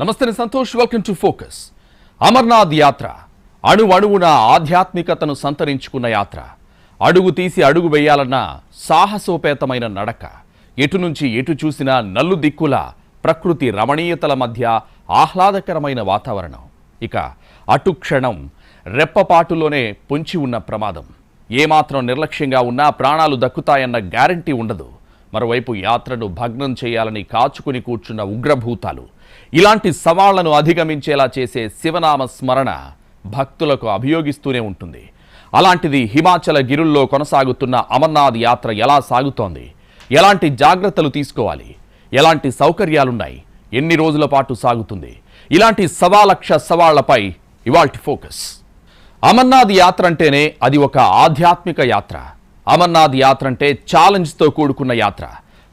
నమస్తే Santosh. Welcome to focus Amarnath Yatra. అణు అణువున ఆధ్యాత్మికతను సంతరించుకున్న యాత్ర. అడుగు తీసి అడుగు వేయాలన్న సాహసోపేతమైన నడక. ఎటు నుంచి ఎటు చూసినా నల్లు దిక్కుల ప్రకృతి రమణీయతల మధ్య ఆహ్లాదకరమైన వాతావరణం. ఇక అటు క్షణం రెప్పపాటులోనే పొంచి ఉన్న ప్రమాదం. ఏమాత్రం నిర్లక్ష్యంగా ఉన్నా ప్రాణాలు దక్కుతాయన్న గ్యారంటీ ఉండదు. మరోవైపు యాత్రను భగ్నం చేయాలని కాచుకుని కూర్చున్న ఉగ్రభూతాలు. ఇలాంటి సవాళ్ళను అధిగమించేలా చేసే శివనామ స్మరణ భక్తులకు అభియోగిస్తూనే ఉంటుంది. అలాంటిది హిమాచల గిరుల్లో కొనసాగుతున్న అమర్నాథ్ యాత్ర ఎలా సాగుతోంది? ఎలాంటి జాగ్రత్తలు తీసుకోవాలి? ఎలాంటి సౌకర్యాలున్నాయి? ఎన్ని రోజుల పాటు సాగుతుంది? ఇలాంటి సవాలక్ష సవాళ్ళపై ఇవాల్టి ఫోకస్. అమర్నాథ్ యాత్ర అంటేనే అది ఒక ఆధ్యాత్మిక యాత్ర. అమర్నాథ్ యాత్ర అంటే ఛాలెంజ్తో కూడుకున్న యాత్ర.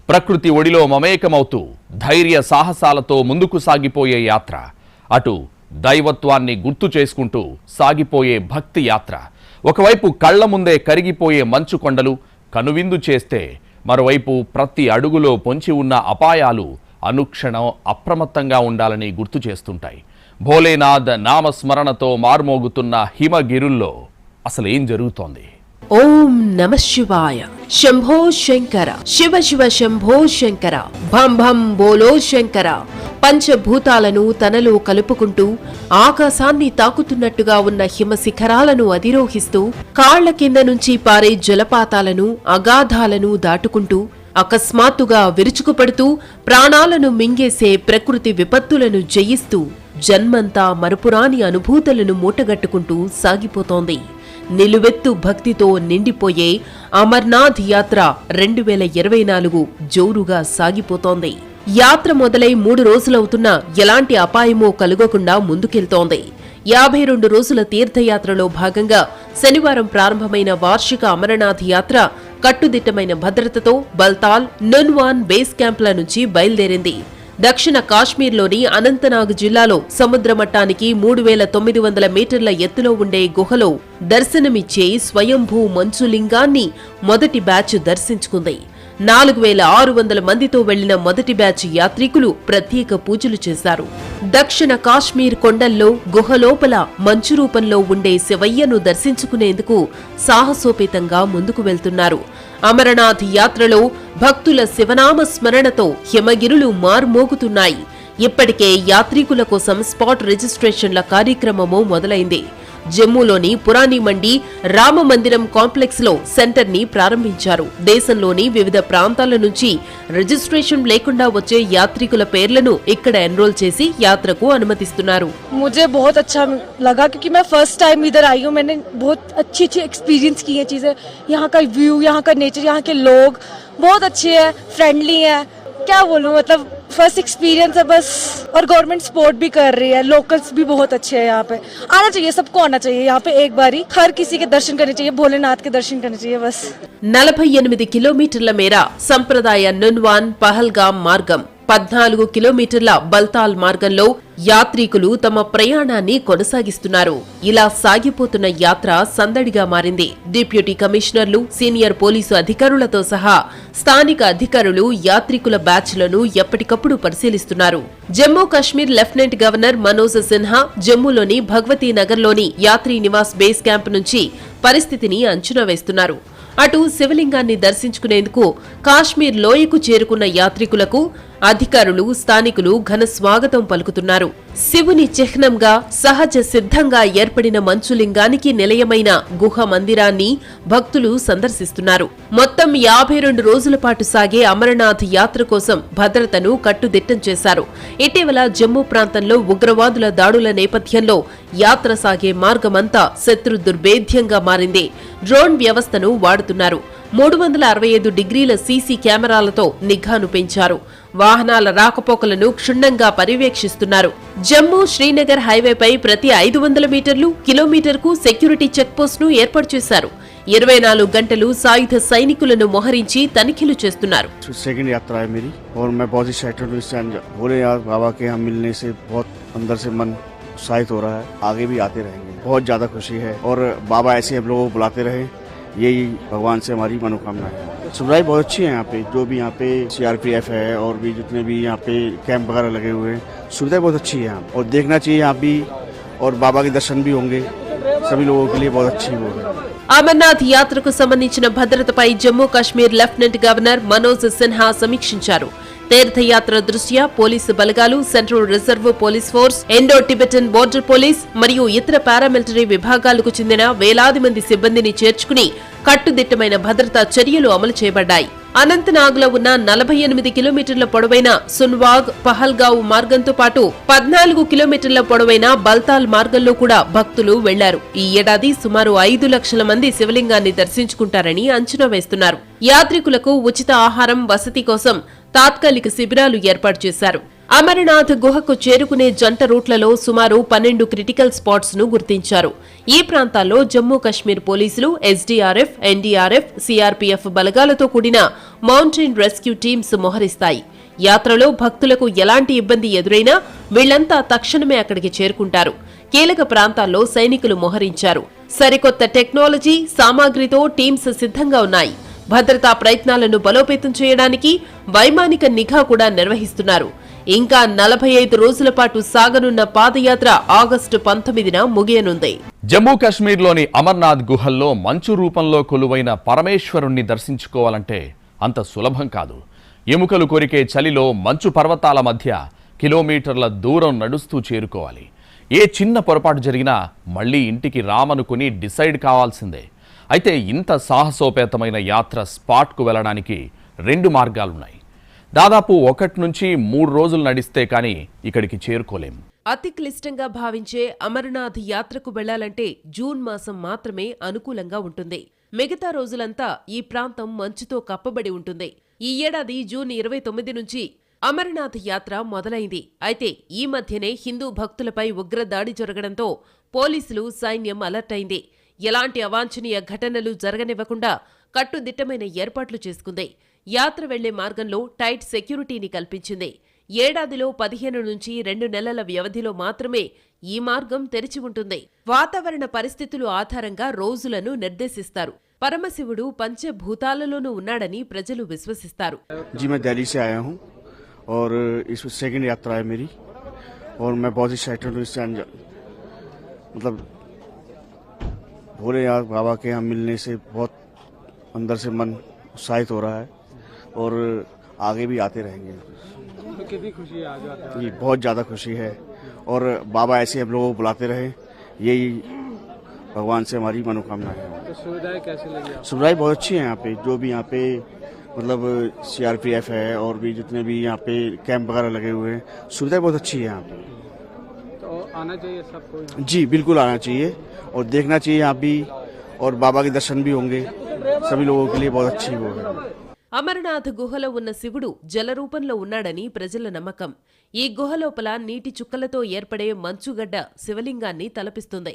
ప్రకృతి ఒడిలో మమేకమవుతూ ధైర్య సాహసాలతో ముందుకు సాగిపోయే యాత్ర. అటు దైవత్వాన్ని గుర్తు చేసుకుంటూ సాగిపోయే భక్తి యాత్ర. ఒకవైపు కళ్ళ ముందే కరిగిపోయే మంచు కొండలు కనువిందు చేస్తే మరోవైపు ప్రతి అడుగులో పొంచి ఉన్న అపాయాలు అనుక్షణం అప్రమత్తంగా ఉండాలని గుర్తు చేస్తుంటాయి. భోలేనాథ్ నామస్మరణతో మార్మోగుతున్న హిమగిరుల్లో అసలేం జరుగుతోంది? ఓం నమ శివాయ. శంభో శంకర. శివ శివ శంభో శంకర. భం భం బోలో శంకర. పంచభూతాలను తనలో కలుపుకుంటూ ఆకాశాన్ని తాకుతున్నట్టుగా ఉన్న హిమ శిఖరాలను అధిరోహిస్తూ కాళ్ళ కింద నుంచి పారే జలపాతాలను అగాధాలను దాటుకుంటూ అకస్మాత్తుగా విరుచుకుపడుతూ ప్రాణాలను మింగేసే ప్రకృతి విపత్తులను జయిస్తూ జన్మంతా మరుపురాని అనుభూతులను మూటగట్టుకుంటూ సాగిపోతోంది. నిలువెత్తు భక్తితో నిండిపోయే అమర్నాథ్ యాత్ర రెండు వేల ఇరవై నాలుగు జోరుగా సాగిపోతోంది. యాత్ర మొదలై మూడు రోజులవుతున్నా ఎలాంటి అపాయమో కలుగకుండా ముందుకెళ్తోంది. యాభై రెండు రోజుల తీర్థయాత్రలో భాగంగా శనివారం ప్రారంభమైన వార్షిక అమరనాథ్ యాత్ర కట్టుదిట్టమైన భద్రతతో బల్తాల్ నున్వాన్ బేస్ క్యాంప్ల నుంచి బయలుదేరింది. దక్షిణ కాశ్మీర్లోని అనంతనాగ్ జిల్లాలో సముద్ర మట్టానికి మూడు వేల తొమ్మిది వందల మీటర్ల ఎత్తులో ఉండే గుహలో దర్శనమిచ్చే స్వయంభూ మంచులింగాన్ని మొదటి బ్యాచ్ దర్శించుకుంది. నాలుగు వేల ఆరు వందల మందితో వెళ్ళిన మొదటి బ్యాచ్ యాత్రికులు ప్రత్యేక పూజలు చేశారు. దక్షిణ కాశ్మీర్ కొండల్లో గుహలోపల మంచు రూపంలో ఉండే శివయ్యను దర్శించుకునేందుకు సాహసోపేతంగా ముందుకు వెళ్తున్నారు. అమరనాథ్ యాత్రలో భక్తుల శివనామ స్మరణతో హిమగిరులు మార్మోగుతున్నాయి. ఇప్పటికే యాత్రికుల కోసం స్పాట్ రిజిస్ట్రేషన్ల కార్యక్రమము మొదలైంది. జమ్మూలోని పురాణి మండి రామ మందిరం కాంప్లెక్స్ లో సెంటర్ ని ప్రారంభించారు దేశంలోని వివిధ ప్రాంతాల నుంచి రిజిస్ట్రేషన్ లేకుండా వచ్చే యాత్రికుల పేర్లను ఇక్కడ ఎన్రోల్ చేసి యాత్రకు అనుమతిస్తున్నారు मुझे बहुत अच्छा लगा क्योंकि मैं फर्स्ट टाइम इधर आई हूँ मैंने बहुत अच्छी अच्छी एक्सपीरियंस की है चीज़ें यहाँ का व्यू यहाँ का नेचर यहाँ के लोग बहुत अच्छे हैं फ्रेंडली हैं क्या बोलूँ मतलब फर्स्ट एक्सपीरियंस है बस और गवर्नमेंट सपोर्ट भी कर रही है लोकल्स भी बहुत अच्छे हैं यहाँ पे आना चाहिए सबको आना चाहिए यहाँ पे एक बारी हर किसी के दर्शन करने चाहिए भोलेनाथ के दर्शन करने चाहिए बस నలభై ఎనిమిది కిలోమీటర్ల మేర సంప్రదాయ నున్వాన్ పహల్గామ్ మార్గం పద్నాలుగు కిలోమీటర్ల బల్తాల్ మార్గంలో యాత్రికులు తమ ప్రయాణాన్ని కొనసాగిస్తున్నారు. ఇలా సాగిపోతున్న యాత్ర సందడిగా మారింది. డిప్యూటీ కమిషనర్లు సీనియర్ పోలీసు అధికారులతో సహా స్థానిక అధికారులు యాత్రికుల బ్యాచ్లను ఎప్పటికప్పుడు పరిశీలిస్తున్నారు. జమ్మూ కాశ్మీర్ లెఫ్టినెంట్ గవర్నర్ మనోజ్ సిన్హా జమ్మూలోని భగవతీ నగర్లోని యాత్రీ నివాస్ బేస్ క్యాంప్ నుంచి పరిస్థితిని అంచనా వేస్తున్నారు. అటు శివలింగాన్ని దర్శించుకునేందుకు కాశ్మీర్ లోయకు చేరుకున్న యాత్రికులకు అధికారులు స్థానికులు ఘన స్వాగతం పలుకుతున్నారు. శివుని చిహ్నంగా సహజ సిద్ధంగా ఏర్పడిన మంచులింగానికి నిలయమైన గుహ మందిరాన్ని భక్తులు సందర్శిస్తున్నారు. మొత్తం యాభై రెండు రోజుల పాటు సాగే అమరనాథ్ యాత్ర కోసం భద్రతను కట్టుదిట్టం చేశారు. ఇటీవల జమ్మూ ప్రాంతంలో ఉగ్రవాదుల దాడుల నేపథ్యంలో యాత్ర సాగే మార్గమంతా శత్రు దుర్భేద్యంగా మారింది. డ్రోన్ వ్యవస్థను వాడుతున్నారు. మూడు వందల అరవై ఐదు డిగ్రీల సీసీ కెమెరాలతో నిఘాను పెంచారు వాహనాల రాకపోకలను క్షుణ్ణంగా పర్యవేక్షిస్తున్నారు జమ్మూ శ్రీనగర్ హైవేపై ప్రతి ఐదు వందల మీటర్లు కిలోమీటర్కు సెక్యూరిటీ చెక్పోస్ట్ ను ఏర్పాటు చేశారు ఇరవై నాలుగు గంటలు సాయుధ సైనికులను మోహరించి తనిఖీలు చేస్తున్నారు सेकंड यात्रा है मेरी और मैं बहुत ही एक्साइटेड हूँ इससे अंज- भोले यार बाबा के यहाँ मिलने से बहुत अंदर से मन उत्साहित हो रहा है आगे भी आते रहेंगे बहुत ज़्यादा खुशी है और बाबा ऐसे हम लोगों को बुलाते रहे यही भगवान से हमारी मनोकामना है सुविधाएं बहुत अच्छी हैं यहाँ पे जो भी यहाँ पे सीआरपीएफ है और भी जितने भी यहाँ पे कैंप वगैरह लगे हुए हैं सुविधाएं बहुत अच्छी है यहाँ और देखना चाहिए यहाँ भी और बाबा के दर्शन भी होंगे सभी लोगों के लिए बहुत अच्छी वो है అమర్నాథ్ యాత్రకు సంబంధించిన భద్రతపై జమ్మూ కాశ్మీర్ లెఫ్టినెంట్ గవర్నర్ మనోజ్ సిన్హా సమీక్షించారు తీర్థయాత్ర దృష్ట్యా పోలీసు బలగాలు central reserve police force Indo Tibetan border police మరియు ఇతర పారామిలిటరీ విభాగాలకు చెందిన వేలాది మంది సిబ్బందిని చేర్చుకుని కట్టుదిట్టమైన భద్రతా చర్యలు అమలు చేయబడ్డాయి. అనంతనాగ్లో ఉన్న నలభై ఎనిమిది కిలోమీటర్ల పొడవైన సున్వాగ్ పహల్గావ్ మార్గంతో పాటు పద్నాలుగు కిలోమీటర్ల పొడవైన బల్తాల్ మార్గంలో కూడా భక్తులు వెళ్ళారు. ఈ ఏడాది సుమారు ఐదు లక్షల మంది శివలింగాన్ని దర్శించుకుంటారని అంచనా వేస్తున్నారు. యాత్రికులకు ఉచిత ఆహారం వసతి కోసం తాత్కాలిక శిబిరాలు ఏర్పాటు చేశారు. అమరనాథ్ గుహకు చేరుకునే జంట రూట్లలో సుమారు పన్నెండు క్రిటికల్ స్పాట్స్ను గుర్తించారు. ఈ ప్రాంతాల్లో జమ్మూ కశ్మీర్ పోలీసులు ఎస్డీఆర్ఎఫ్ ఎన్డీఆర్ఎఫ్ సీఆర్పీఎఫ్ బలగాలతో కూడిన మౌంటైన్ రెస్క్యూ టీమ్స్ మోహరిస్తాయి. యాత్రలో భక్తులకు ఎలాంటి ఇబ్బంది ఎదురైనా వీళ్ళంతా తక్షణమే అక్కడికి చేరుకుంటారు. కీలక ప్రాంతాల్లో సైనికులు మోహరించారు. సరికొత్త టెక్నాలజీ సామాగ్రితో టీమ్స్ సిద్ధంగా ఉన్నాయి. భద్రతా ప్రయత్నాలను బలోపేతం చేయడానికి వైమానిక నిఘా కూడా నిర్వహిస్తున్నారు. ఇంకా నలభై ఐదు రోజుల పాటు సాగనున్న పాదయాత్ర ఆగస్టు పంతొమ్మిదిన ముగియనుంది. జమ్మూ కాశ్మీర్లోని అమర్నాథ్ గుహల్లో మంచు రూపంలో కొలువైన పరమేశ్వరుణ్ణి దర్శించుకోవాలంటే అంత సులభం కాదు. ఎముకలు కొరికే చలిలో మంచు పర్వతాల మధ్య కిలోమీటర్ల దూరం నడుస్తూ చేరుకోవాలి. ఏ చిన్న పొరపాటు జరిగినా మళ్ళీ ఇంటికి రామనుకుని డిసైడ్ కావాల్సిందే. అయితే ఇంత సాహసోపేతమైన యాత్ర స్పాట్కు వెళ్ళడానికి రెండు మార్గాలున్నాయి. దాదాపు ఒకటి నుంచి మూడు రోజులు నడిస్తే కానీ ఇక్కడికి చేరుకోలేం. అతి క్లిష్టంగా భావించే అమర్నాథ్ యాత్రకు వెళ్ళాలంటే జూన్ మాసం మాత్రమే అనుకూలంగా ఉంటుంది. మిగతా రోజులంతా ఈ ప్రాంతం మంచుతో కప్పబడి ఉంటుంది. ఈ ఏడాది జూన్ ఇరవై తొమ్మిది నుంచి అమర్నాథ్ యాత్ర మొదలైంది. అయితే ఈ మధ్యనే హిందూ భక్తులపై ఉగ్రదాడి జరగడంతో పోలీసులు సైన్యం అలర్ట్ అయింది. ఎలాంటి అవాంఛనీయ ఘటనలు జరగనివ్వకుండా కట్టుదిట్టమైన ఏర్పాట్లు చేసుకుంది యాత్ర వెళ్లే మార్గంలో టైట్ సెక్యూరిటీని కల్పించింది ఏడాదిలో పదిహేను నుంచి రెండు నెలల వ్యవధిలో మాత్రమే ఈ మార్గం తెరిచి ఉంటుంది వాతావరణ పరిస్థితులు ఆధారంగా రోజులను నిర్దేశిస్తారు పరమశివుడు పంచభూతాలలోనూ ఉన్నాడని ప్రజలు విశ్వసిస్తారు जी मैं दिल्ली से आया हूँ और इस सेकंड यात्रा है मेरी और मैं बहुत ही एक्साइटेड हूँ इससे अंजा- मतलब भोले यार बाबा के यहाँ मिलने से बहुत अंदर से मन उत्साहित हो रहा है और आगे भी आते रहेंगे। कितनी खुशी है आज आते जी बहुत ज़्यादा खुशी है और बाबा ऐसे हम लोगों को बुलाते रहे। यही भगवान से हमारी मनोकामना है। तो सुविधाएँ कैसी लगी सुविधाएँ बहुत अच्छी हैं यहाँ पे। जो भी यहाँ पे मतलब सीआरपीएफ है और भी जितने भी यहाँ पे कैंप वगैरह लगे हुए हैं सुविधाएँ बहुत अच्छी है यहाँ पे। आना चाहिए सबको यहाँ जी बिल्कुल आना चाहिए और देखना चाहिए यहाँ भी और बाबा के दर्शन भी होंगे सभी लोगों के लिए बहुत अच्छी वो है అమరనాథ్ గుహలో ఉన్న శివుడు జలరూపంలో ఉన్నాడని ప్రజల నమ్మకం ఈ గుహ లోపల నీటి చుక్కలతో ఏర్పడే మంచుగడ్డ శివలింగాన్ని తలపిస్తుంది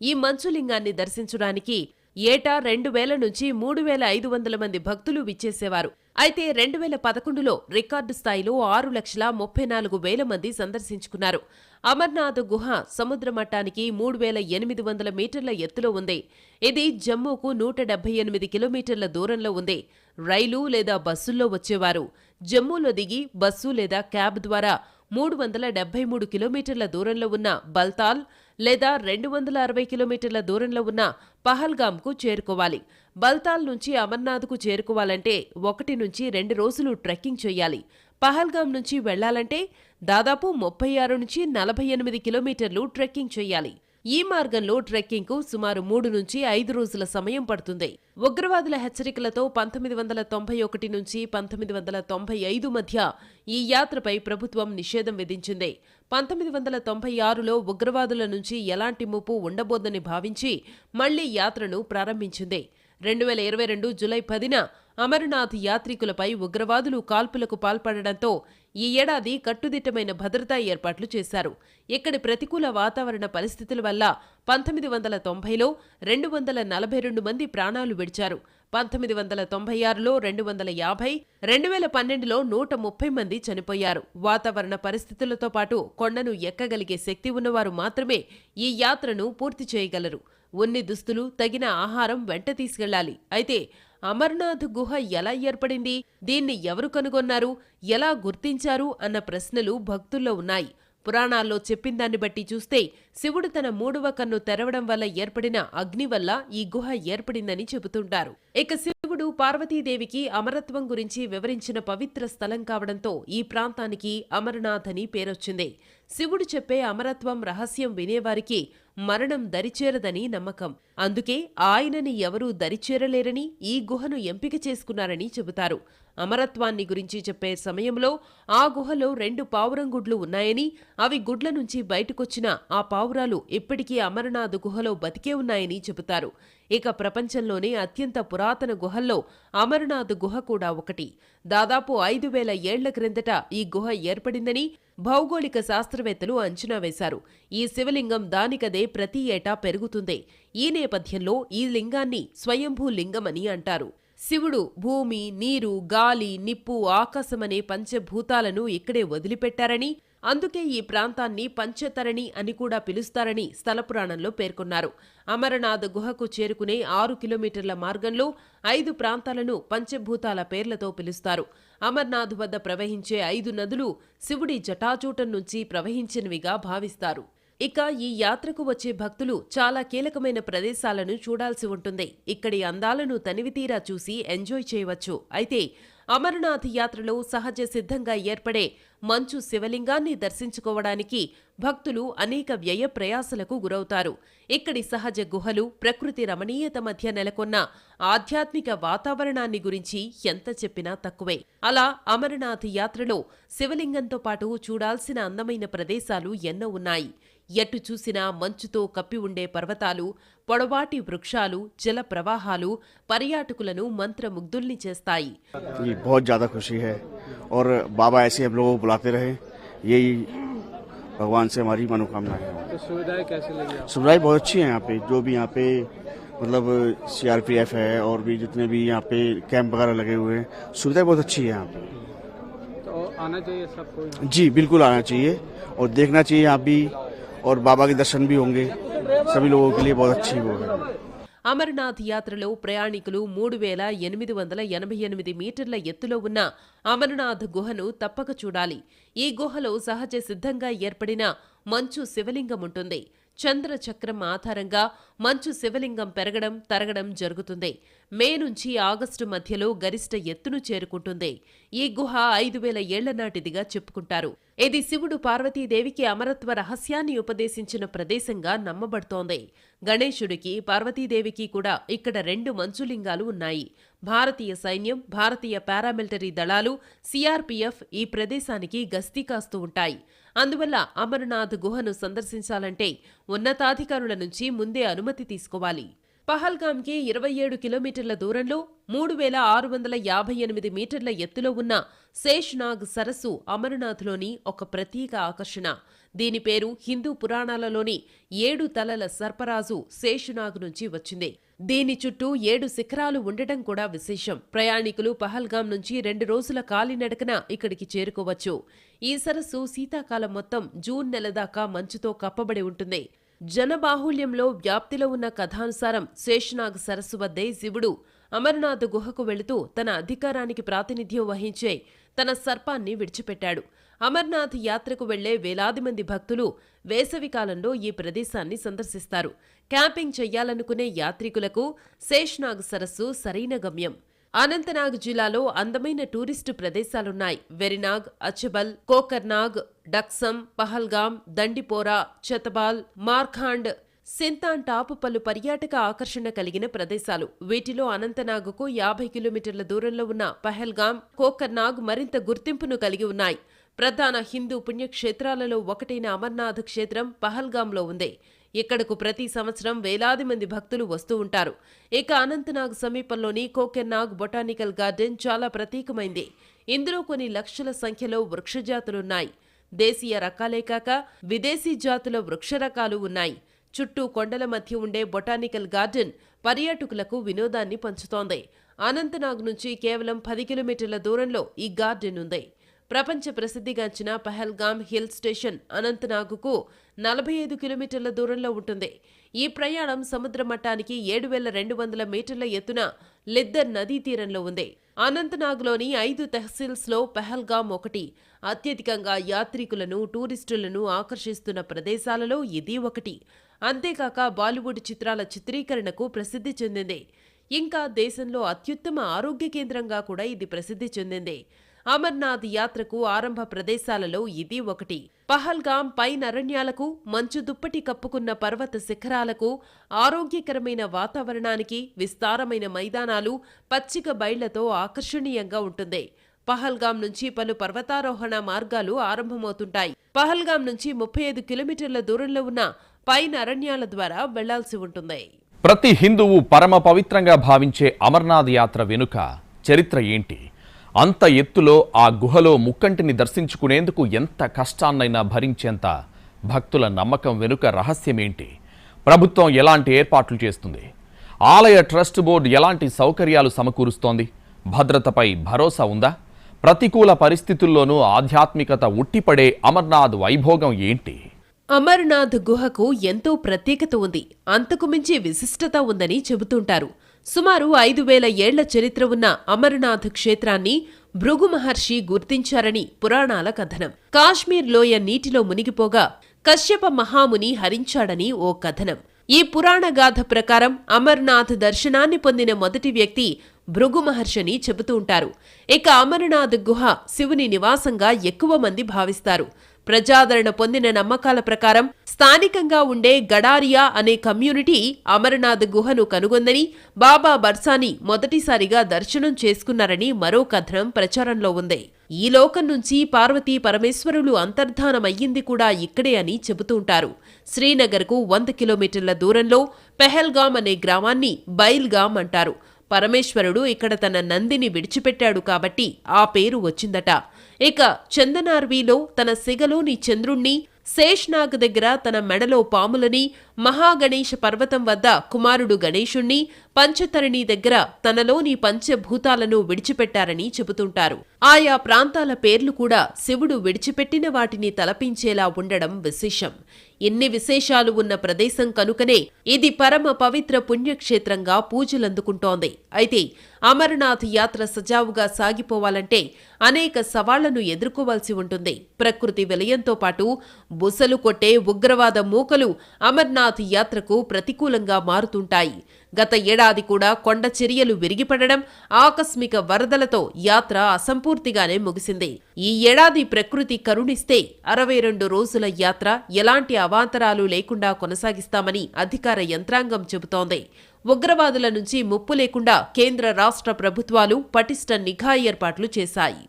ఈ మంచులింగాన్ని దర్శించడానికి ఏటా రెండు వేల నుంచి మూడు వేల ఐదు వందల మంది భక్తులు విచ్చేసేవారు. అయితే రెండు వేల పదకొండులో రికార్డు స్థాయిలో ఆరు లక్షల ముప్పై నాలుగు వేల మంది సందర్శించుకున్నారు. అమర్నాథ్ గుహ సముద్ర మట్టానికి మూడు వేల ఎనిమిది వందల మీటర్ల ఎత్తులో ఉంది. ఇది జమ్మూకు నూట డెబ్బై ఎనిమిది కిలోమీటర్ల దూరంలో ఉంది. రైలు లేదా బస్సుల్లో వచ్చేవారు. జమ్మూలో దిగి బస్సు లేదా క్యాబ్ ద్వారా మూడు వందల డెబ్బై మూడు కిలోమీటర్ల దూరంలో ఉన్న బల్తాల్ లేదా రెండు వందల అరవై కిలోమీటర్ల దూరంలో ఉన్న పహల్గామ్కు చేరుకోవాలి. బల్తాల్ నుంచి అమర్నాథ్కు చేరుకోవాలంటే ఒకటి నుంచి రెండు రోజులు ట్రెక్కింగ్ చేయాలి. పహల్గాం నుంచి వెళ్ళాలంటే దాదాపు ముప్పై ఆరు నుంచి నలభై ఎనిమిది కిలోమీటర్లు ట్రెక్కింగ్ చేయాలి. ఈ మార్గంలో ట్రెక్కింగ్కు సుమారు మూడు నుంచి ఐదు రోజుల సమయం పడుతుంది. ఉగ్రవాదుల హెచ్చరికలతో పంతొమ్మిది వందల తొంభై ఒకటి నుంచి పంతొమ్మిది వందల తొంభై ఐదు మధ్య ఈ యాత్రపై ప్రభుత్వం నిషేధం విధించింది. పంతొమ్మిది వందల తొంభై ఆరులో ఉగ్రవాదుల నుంచి ఎలాంటి ముప్పు ఉండబోదని భావించి మళ్ళీ యాత్రను ప్రారంభించింది. రెండు వేల ఇరవై రెండు జులై పదిన అమర్నాథ్ యాత్రికులపై ఉగ్రవాదులు కాల్పులకు పాల్పడడంతో ఈ ఏడాది కట్టుదిట్టమైన భద్రతా ఏర్పాట్లు చేశారు. ఇక్కడి ప్రతికూల వాతావరణ పరిస్థితుల వల్ల పంతొమ్మిది వందల తొంభైలో రెండు వందల నలభై రెండు మంది ప్రాణాలు విడిచారు. పంతొమ్మిది వందల తొంభై ఆరులో రెండు వందల యాభై రెండు వేల పన్నెండులో నూట ముప్పై మంది చనిపోయారు. వాతావరణ పరిస్థితులతో పాటు కొండను ఎక్కగలిగే శక్తి ఉన్నవారు మాత్రమే ఈ యాత్రను పూర్తి చేయగలరు. ఉన్ని దుస్తులు తగిన ఆహారం వెంట తీసుకెళ్ళాలి అయితే అమర్నాథ్ గుహ ఎలా ఏర్పడింది? దీన్ని ఎవరు కనుగొన్నారు? ఎలా గుర్తించారు? అన్న ప్రశ్నలు భక్తుల్లో ఉన్నాయి. పురాణాల్లో చెప్పిందాన్ని బట్టి చూస్తే శివుడు తన మూడవ కన్ను తెరవడం వల్ల ఏర్పడిన అగ్ని వల్ల ఈ గుహ ఏర్పడిందని చెబుతుంటారు. ఇక శివుడు పార్వతీదేవికి అమరత్వం గురించి వివరించిన పవిత్ర స్థలం కావడంతో ఈ ప్రాంతానికి అమరనాథ్ అని పేరొచ్చింది. శివుడు చెప్పే అమరత్వం రహస్యం వినేవారికి మరణం దరిచేరదని నమ్మకం. అందుకే ఆయనని ఎవరూ దరిచేరలేరని ఈ గుహను ఎంపిక చేసుకున్నారని చెబుతారు. అమరత్వాన్ని గురించి చెప్పే సమయంలో ఆ గుహలో రెండు పావురం గుడ్లు ఉన్నాయని అవి గుడ్ల నుంచి బయటకొచ్చిన ఆ పావురాలు ఇప్పటికీ అమరనాథ్ గుహలో బతికే ఉన్నాయని చెబుతారు. ఇక ప్రపంచంలోనే అత్యంత పురాతన గుహల్లో అమరనాథ్ గుహ కూడా ఒకటి. దాదాపు ఐదు వేల ఏళ్ళ క్రిందట ఈ గుహ ఏర్పడిందని భౌగోళిక శాస్త్రవేత్తలు అంచనా వేశారు. ఈ శివలింగం దానికదే ప్రతి ఏటా పెరుగుతుంది. ఈ నేపథ్యంలో ఈ లింగాన్ని స్వయంభూ లింగమని అంటారు. శివుడు భూమి నీరు గాలి నిప్పు ఆకాశమనే పంచభూతాలను ఇక్కడే వదిలిపెట్టారని అందుకే ఈ ప్రాంతాన్ని పంచతరణి అని కూడా పిలుస్తారని స్థలపురాణంలో పేర్కొన్నారు. అమరనాథ్ గుహకు చేరుకునే ఆరు కిలోమీటర్ల మార్గంలో ఐదు ప్రాంతాలను పంచభూతాల పేర్లతో పిలుస్తారు. అమర్నాథ్ వద్ద ప్రవహించే ఐదు నదులు శివుడి జటాచూటం నుంచి ప్రవహించినవిగా భావిస్తారు. ఇక ఈ యాత్రకు వచ్చే భక్తులు చాలా కీలకమైన ప్రదేశాలను చూడాల్సి ఉంటుంది. ఇక్కడి అందాలను తనివితీరా చూసి ఎంజాయ్ చేయవచ్చు. అయితే అమరనాథ్ యాత్రలో సహజ సిద్ధంగా ఏర్పడే మంచు శివలింగాన్ని దర్శించుకోవడానికి భక్తులు అనేక వ్యయ ప్రయాసలకు గురవుతారు. ఇక్కడి సహజ గుహలు ప్రకృతి రమణీయత మధ్య నెలకొన్న ఆధ్యాత్మిక వాతావరణాన్ని గురించి ఎంత చెప్పినా తక్కువే. అలా అమరనాథ్ యాత్రలో శివలింగంతో పాటు చూడాల్సిన అందమైన ప్రదేశాలు ఎన్నో ఉన్నాయి. ఎటు చూసినా మంచుతో కప్పి ఉండే పర్వతాలు పొడవాటి వృక్షాలు జల ప్రవాహాలు పర్యాటకులను మంత్రముగ్ధుల్ని చేస్తాయి ये बहुत ज़्यादा खुशी है और बाबा ऐसे हम लोगों को बुलाते रहे यही भगवान से हमारी मनोकामना है तो सुविधाएं कैसी लगी आपको सुविधाएं बहुत अच्छी हैं यहाँ पे जो भी यहाँ पे मतलब सीआरपीएफ है और भी जितने भी यहाँ पे कैंप वगैरह लगे हुए हैं सुविधाएं बहुत अच्छी है यहाँ पे तो आना चाहिए सबको यहाँ जी बिल्कुल आना चाहिए और देखना चाहिए यहाँ भी और बाबा के दर्शन भी होंगे सभी लोगों के लिए बहुत अच्छी वो है అమర్నాథ్ యాత్రలో ప్రయాణికులు మూడు వేల ఎనిమిది వందల ఎనభై ఎనిమిది మీటర్ల ఎత్తులో ఉన్న అమర్నాథ్ గుహను తప్పక చూడాలి ఈ గుహలో సహజ సిద్ధంగా ఏర్పడిన మంచు శివలింగం ఉంటుంది చంద్ర చక్రం ఆధారంగా మంచు శివలింగం పెరగడం తరగడం జరుగుతుంది. మే నుంచి ఆగస్టు మధ్యలో గరిష్ట ఎత్తును చేరుకుంటుంది. ఈ గుహ ఐదు వేల ఏళ్ళ నాటిదిగా చెప్పుకుంటారు. ఇది శివుడు పార్వతీదేవికి అమరత్వ రహస్యాన్ని ఉపదేశించిన ప్రదేశంగా నమ్మబడుతోంది. గణేశుడికి పార్వతీదేవికి కూడా ఇక్కడ రెండు మంచులింగాలు ఉన్నాయి. భారతీయ సైన్యం భారతీయ పారామిలిటరీ దళాలు సిఆర్పీఎఫ్ ఈ ప్రదేశానికి గస్తీ కాస్తూ ఉంటాయి. అందువల్ల అమర్నాథ్ గుహను సందర్శించాలంటే ఉన్నతాధికారుల నుంచి ముందే అనుమతి తీసుకోవాలి. పహల్గామ్కి ఇరవై ఏడు కిలోమీటర్ల దూరంలో మూడు వేల ఆరు వందల యాభై ఎనిమిది మీటర్ల ఎత్తులో ఉన్న శేష్నాగ్ సరస్సు అమరనాథ్లోని ఒక ప్రత్యేక ఆకర్షణ. దీని పేరు హిందూ పురాణాలలోని ఏడు తలల సర్పరాజు శేషునాగ్ నుంచి వచ్చింది. దీని చుట్టూ ఏడు శిఖరాలు ఉండటం కూడా విశేషం. ప్రయాణికులు పహల్గాం నుంచి రెండు రోజుల కాలినడకన ఇక్కడికి చేరుకోవచ్చు. ఈ సరస్సు శీతాకాలం మొత్తం జూన్ నెల దాకా మంచుతో కప్పబడి ఉంటుంది. జనబాహుళ్యంలో వ్యాప్తిలో ఉన్న కథానుసారం శేషనాగ్ సరస్సు వద్దే శివుడు అమర్నాథ్ గుహకు వెళుతూ తన అధికారానికి ప్రాతినిధ్యం వహించే తన సర్పాన్ని విడిచిపెట్టాడు. అమర్నాథ్ యాత్రకు వెళ్ళే వేలాది మంది భక్తులు వేసవికాలంలో ఈ ప్రదేశాన్ని సందర్శిస్తారు. క్యాంపింగ్ చెయ్యాలనుకునే యాత్రికులకు శేష్నాగ్ సరస్సు సరైన గమ్యం. అనంతనాగ్ జిల్లాలో అందమైన టూరిస్టు ప్రదేశాలున్నాయి. వెరినాగ్ అచబల్ కోకర్నాగ్ డక్సం పహల్గాం దండిపోరా చతబాల్ మార్ఖాండ్ సింతాన్ టాప్ పలు పర్యాటక ఆకర్షణ కలిగిన ప్రదేశాలు. వీటిలో అనంతనాగ్కు యాభై కిలోమీటర్ల దూరంలో ఉన్న పహల్గాం కోకర్నాగ్ మరింత గుర్తింపును కలిగి ఉన్నాయి. ప్రధాన హిందూ పుణ్యక్షేత్రాలలో ఒకటైన అమర్నాథ్ క్షేత్రం పహల్గాంలో ఉంది. ఇక్కడకు ప్రతి సంవత్సరం వేలాది మంది భక్తులు వస్తూ ఉంటారు. ఇక అనంతనాగ్ సమీపంలోని కోకెన్నాగ్ బొటానికల్ గార్డెన్ చాలా ప్రత్యేకమైంది. ఇందులో కొన్ని లక్షల సంఖ్యలో వృక్షజాతులున్నాయి. దేశీయ రకాలే కాక విదేశీ జాతుల వృక్ష రకాలు ఉన్నాయి. చుట్టూ కొండల మధ్య ఉండే బొటానికల్ గార్డెన్ పర్యాటకులకు వినోదాన్ని పంచుతోంది. అనంతనాగ్ నుంచి కేవలం పది కిలోమీటర్ల దూరంలో ఈ గార్డెన్ ఉంది. ప్రపంచ ప్రసిద్ధిగాంచిన పహల్గామ్ హిల్ స్టేషన్ అనంతనాగుకు నలభై ఐదు కిలోమీటర్ల దూరంలో ఉంటుంది. ఈ ప్రయాణం సముద్ర మట్టానికి ఏడు వేల రెండు వందల మీటర్ల ఎత్తున లిద్దర్ నదీ తీరంలో ఉంది. అనంతనాగ్లోని ఐదు తహసీల్స్లో పెహల్గామ్ ఒకటి. అత్యధికంగా యాత్రికులను టూరిస్టులను ఆకర్షిస్తున్న ప్రదేశాలలో ఇది ఒకటి. అంతేకాక బాలీవుడ్ చిత్రాల చిత్రీకరణకు ప్రసిద్ధి చెందింది. ఇంకా దేశంలో అత్యుత్తమ ఆరోగ్య కేంద్రంగా కూడా ఇది ప్రసిద్ధి చెందింది. అమర్నాథ్ యాత్రకు ఆరంభ ప్రదేశాలలో ఇది ఒకటి. పహల్గాం పైన్ అరణ్యాలకు మంచు దుప్పటి కప్పుకున్న పర్వత శిఖరాలకు ఆరోగ్యకరమైన వాతావరణానికి విస్తారమైన మైదానాలు పచ్చిక బయళ్ళతో ఆకర్షణీయంగా ఉంటుంది. పహల్గాం నుంచి పలు పర్వతారోహణ మార్గాలు ఆరంభమవుతుంటాయి. పహల్గాం నుంచి ముప్పై ఐదు కిలోమీటర్ల దూరంలో ఉన్న పైన్ అరణ్యాల ద్వారా వెళ్ళాల్సి ఉంటుంది. ప్రతి హిందువు పరమ పవిత్రంగా భావించే అమర్నాథ్ యాత్ర వెనుక చరిత్ర ఏంటి? అంత ఎత్తులో ఆ గుహలో ముక్కంటిని దర్శించుకునేందుకు ఎంత కష్టాన్నైనా భరించేంత భక్తుల నమ్మకం వెనుక రహస్యమేంటి? ప్రభుత్వం ఎలాంటి ఏర్పాట్లు చేస్తుంది? ఆలయ ట్రస్ట్ బోర్డు ఎలాంటి సౌకర్యాలు సమకూరుస్తోంది? భద్రతపై భరోసా ఉందా? ప్రతికూల పరిస్థితుల్లోనూ ఆధ్యాత్మికత ఉట్టిపడే అమర్నాథ్ వైభోగం ఏంటి? అమర్నాథ్ గుహకు ఎంతో ప్రత్యేకత ఉంది. అంతకు మించి విశిష్టత ఉందని చెబుతుంటారు. సుమారు ఐదు వేల ఏళ్ళ చరిత్ర ఉన్న అమరనాథ్ క్షేత్రాన్ని భృగు మహర్షి గుర్తించారని పురాణాల కథనం. కాశ్మీర్ లోయ నీటిలో మునిగిపోగా కశ్యప మహాముని హరించాడని ఓ కథనం. ఈ పురాణ గాథ ప్రకారం అమర్నాథ్ దర్శనాన్ని పొందిన మొదటి వ్యక్తి భృగు మహర్షిని చెబుతూ ఉంటారు. ఇక అమర్నాథ్ గుహ శివుని నివాసంగా ఎక్కువ మంది భావిస్తారు. ప్రజాదరణ పొందిన నమ్మకాల ప్రకారం స్థానికంగా ఉండే గడారియా అనే కమ్యూనిటీ అమరనాథ్ గుహను కనుగొందని బాబా బర్సాని మొదటిసారిగా దర్శనం చేసుకున్నారని మరో కథనం ప్రచారంలో ఉంది. ఈ లోకం నుంచి పార్వతీ పరమేశ్వరులు అంతర్ధానమయ్యింది కూడా ఇక్కడే అని చెబుతుంటారు శ్రీనగర్కు వంద కిలోమీటర్ల దూరంలో పెహల్గామ్ అనే గ్రామాన్ని బైల్గామ్ అంటారు. పరమేశ్వరుడు ఇక్కడ తన నందిని విడిచిపెట్టాడు కాబట్టి ఆ పేరు వచ్చిందట. ఇక చందనార్వీలో తన సిగలోని చంద్రుణ్ణి శేష్నాగ్ దగ్గర తన మెడలో పాములని మహాగణేష పర్వతం వద్ద కుమారుడు గణేశుణ్ణి పంచతరణి దగ్గర తనలోని పంచభూతాలను విడిచిపెట్టారని చెబుతుంటారు. ఆయా ప్రాంతాల పేర్లు కూడా శివుడు విడిచిపెట్టిన వాటిని తలపించేలా ఉండడం విశేషం. ఇన్ని విశేషాలు ఉన్న ప్రదేశం కనుకనే ఇది పరమ పవిత్ర పుణ్యక్షేత్రంగా పూజలందుకుంటోంది. అయితే అమరనాథ్ యాత్ర సజావుగా సాగిపోవాలంటే అనేక సవాళ్ళను ఎదుర్కోవాల్సి ఉంటుంది. ప్రకృతి విలయంతో పాటు బుసలు కొట్టే ఉగ్రవాద మూకలు అమర్నాథ్ యాత్రకు ప్రతికూలంగా మారుతుంటాయి. గత ఏడాది కూడా కొండ చర్యలు విరిగిపడడం ఆకస్మిక వరదలతో యాత్ర అసంపూర్తిగానే ముగిసింది. ఈ ఏడాది ప్రకృతి కరుణిస్తే అరవై రెండు రోజుల యాత్ర ఎలాంటి అవాంతరాలు లేకుండా కొనసాగిస్తామని అధికార యంత్రాంగం చెబుతోంది. ఉగ్రవాదుల నుంచి ముప్పు లేకుండా కేంద్ర రాష్ట్ర ప్రభుత్వాలు పటిష్ట నిఘా ఏర్పాట్లు చేశాయి.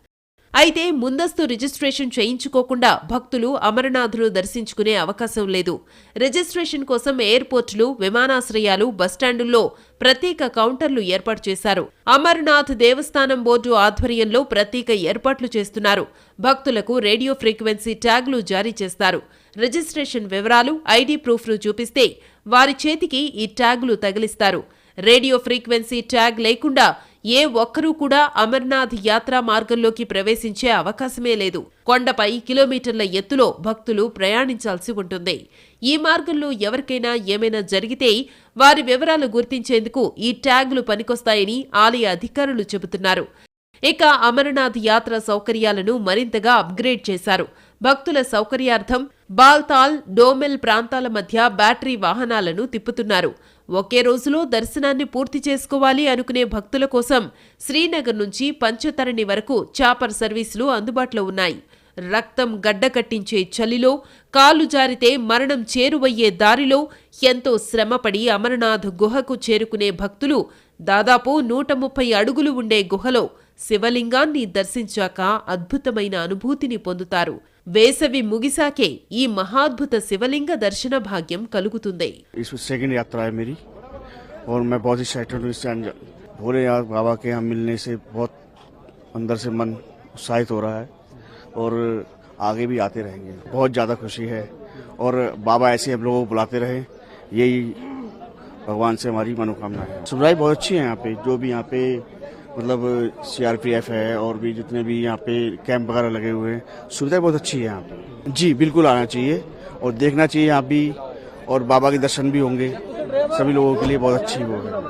అయితే ముందస్తు రిజిస్ట్రేషన్ చేయించుకోకుండా భక్తులు అమరనాథులు దర్శించుకునే అవకాశం లేదు. రిజిస్ట్రేషన్ కోసం ఎయిర్పోర్టులు విమానాశ్రయాలు బస్టాండుల్లో ప్రత్యేక కౌంటర్లు ఏర్పాటు చేశారు. అమర్నాథ్ దేవస్థానం బోర్డు ఆధ్వర్యంలో ప్రత్యేక ఏర్పాట్లు చేస్తున్నారు. భక్తులకు రేడియో ఫ్రీక్వెన్సీ ట్యాగ్లు జారీ చేస్తారు. రిజిస్ట్రేషన్ వివరాలు ఐడి ప్రూఫ్ను చూపిస్తే వారి చేతికి ఈ ట్యాగులు తగిలిస్తారు. రేడియో ఫ్రీక్వెన్సీ ట్యాగ్ లేకుండా ఏ ఒక్కరూ కూడా అమర్నాథ్ యాత్రా మార్గంలోకి ప్రవేశించే అవకాశమే లేదు. కొండపై కిలోమీటర్ల ఎత్తులో భక్తులు ప్రయాణించాల్సి ఉంటుంది. ఈ మార్గంలో ఎవరికైనా ఏమైనా జరిగితే వారి వివరాలు గుర్తించేందుకు ఈ ట్యాగులు పనికొస్తాయని ఆలయ అధికారులు చెబుతున్నారు. ఇక అమరనాథ్ యాత్ర సౌకర్యాలను మరింతగా అప్గ్రేడ్ చేశారు. భక్తుల సౌకర్యార్థం బాల్తాల్ డోమెల్ ప్రాంతాల మధ్య బ్యాటరీ వాహనాలను తిప్పుతున్నారు. ఒకే రోజులో దర్శనాన్ని పూర్తి చేసుకోవాలి అనుకునే భక్తుల కోసం శ్రీనగర్ నుంచి పంచతరణి వరకు చాపర్ సర్వీసులు అందుబాటులో ఉన్నాయి. రక్తం గడ్డకట్టించే చలిలో కాలు జారితే మరణం చేరువయ్యే దారిలో ఎంతో శ్రమపడి అమరనాథ్ గుహకు చేరుకునే భక్తులు దాదాపు నూట ముప్పై అడుగులు ఉండే గుహలో శివలింగాన్ని దర్శించాక అద్భుతమైన అనుభూతిని పొందుతారు. వేసవి ముగిసాకే ఈ మహాద్భుత శివలింగ దర్శన భాగ్యం కలుగుతుంది इस सेकंड यात्रा है मेरी और मैं बहुत एक्साइटेड हूँ इससे अनजा- भोले यार बाबा के यहाँ मिलने से बहुत अंदर से मन उत्साहित हो रहा है और आगे भी आते रहेंगे बहुत ज़्यादा खुशी है और बाबा ऐसे हम लोगों को बुलाते रहे यही भगवान से हमारी मनोकामना है सुविधाएं बहुत अच्छी हैं यहाँ पे जो भी यहाँ पे मतलब सीआरपीएफ है और भी जितने भी यहाँ पे कैंप वगैरह लगे हुए हैं सुविधाएं बहुत अच्छी है यहाँ पे जी बिल्कुल आना चाहिए और देखना चाहिए यहाँ भी और बाबा के दर्शन भी होंगे सभी लोगों के लिए बहुत अच्छी वो है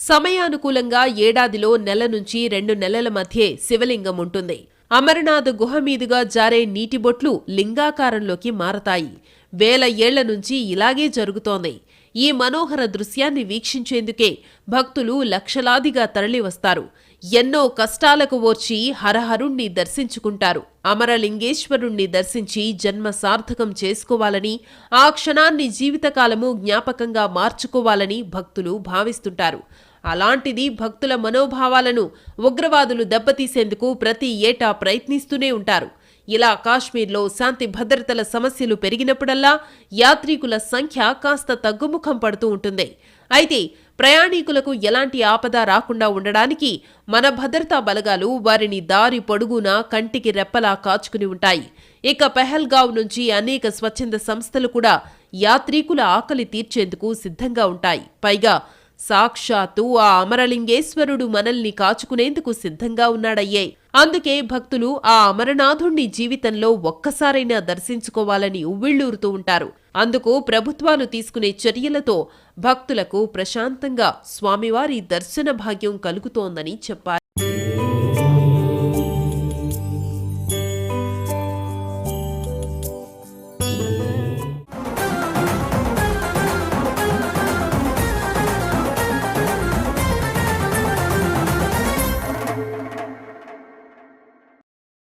సమయానుకూలంగా ఏడాదిలో నెల నుంచి రెండు నెలల మధ్యే శివలింగం ఉంటుంది అమరనాథ్ గుహ మీదుగా జారే నీటి బొట్లు లింగాకారంలోకి మారతాయి వేల ఏళ్ల నుంచి ఇలాగే జరుగుతోంది ఈ మనోహర దృశ్యాన్ని వీక్షించేందుకే భక్తులు లక్షలాదిగా తరలివస్తారు. ఎన్నో కష్టాలకు ఓర్చి హరహరుణ్ణి దర్శించుకుంటారు. అమరలింగేశ్వరుణ్ణి దర్శించి జన్మ సార్థకం చేసుకోవాలని ఆ క్షణాన్ని జీవితకాలము జ్ఞాపకంగా మార్చుకోవాలని భక్తులు భావిస్తుంటారు. అలాంటిది భక్తుల మనోభావాలను ఉగ్రవాదులు దెబ్బతీసేందుకు ప్రతి ఏటా ప్రయత్నిస్తూనే ఉంటారు. ఇలా కాశ్మీర్లో శాంతి భద్రతల సమస్యలు పెరిగినప్పుడల్లా యాత్రికుల సంఖ్య కాస్త తగ్గుముఖం పడుతూ ఉంటుంది. అయితే ప్రయాణికులకు ఎలాంటి ఆపద రాకుండా ఉండడానికి మన భద్రతా బలగాలు వారిని దారి పొడుగునా కంటికి రెప్పలా కాచుకుని ఉంటాయి. ఇక పెహల్గావ్ నుంచి అనేక స్వచ్ఛంద సంస్థలు కూడా యాత్రికుల ఆకలి తీర్చేందుకు సిద్ధంగా ఉంటాయి. పైగా సాక్షాత్తు ఆ అమరలింగేశ్వరుడు మనల్ని కాచుకునేందుకు సిద్ధంగా ఉన్నాడయ్యే. అందుకే భక్తులు ఆ అమరనాథుణ్ణి జీవితంలో ఒక్కసారైనా దర్శించుకోవాలని ఉవ్విళ్ళూరుతూ ఉంటారు. అందుకు ప్రభుత్వాలు తీసుకునే చర్యలతో భక్తులకు ప్రశాంతంగా స్వామివారి దర్శన భాగ్యం కలుగుతోందని చెప్పారు.